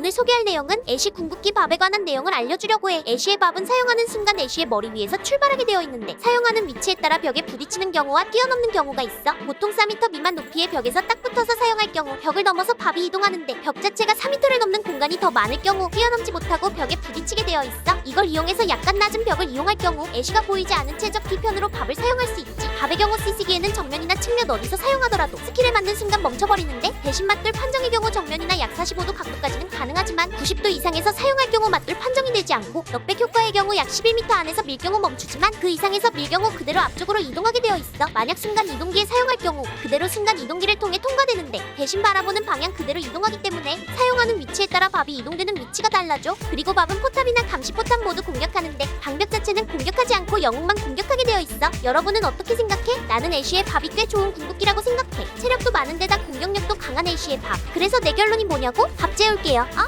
오늘 소개할 내용은 애쉬 궁극기 밥에 관한 내용을 알려주려고 해. 애쉬의 밥은 사용하는 순간 애쉬의 머리 위에서 출발하게 되어 있는데 사용하는 위치에 따라 벽에 부딪히는 경우와 뛰어넘는 경우가 있어. 보통 4m 미만 높이의 벽에서 딱 붙어서 사용할 경우 벽을 넘어서 밥이 이동하는데 벽 자체가 4m를 넘는 공간이 더 많을 경우 뛰어넘지 못하고 벽에 부딪히게 되어 있어. 이걸 이용해서 약간 낮은 벽을 이용할 경우 애쉬가 보이지 않은 최적 뒤편으로 밥을 사용할 수 있지. 밥의 경우 CC기에는 정면이나 측면 어디서 사용하더라도 스킬을 만든 순간 멈춰버리는데 대신 맞돌 판정의 경우 정면이나 약 45도 각도까지는 가능하지만 90도 이상에서 사용할 경우 맞돌 되지 않고 넉백 효과의 경우 약 11m 안에서 밀 경우 멈추지만 그 이상에서 밀 경우 그대로 앞쪽으로 이동하게 되어 있어. 만약 순간 이동기에 사용할 경우 그대로 순간 이동기를 통해 통과되는데 대신 바라보는 방향 그대로 이동하기 때문에 사용하는 위치에 따라 밥이 이동되는 위치가 달라져. 그리고 밥은 포탑이나 감시 포탑 모두 공격하는데 방벽 자체는 공격하지 않고 영웅만 공격하게 되어 있어. 여러분은 어떻게 생각해? 나는 애쉬의 밥이 꽤 좋은 궁극기라고 생각해. 체력도 많은데다 공격력도 강한 애쉬의 밥. 그래서 내 결론이 뭐냐고? 밥 재울게요. 어?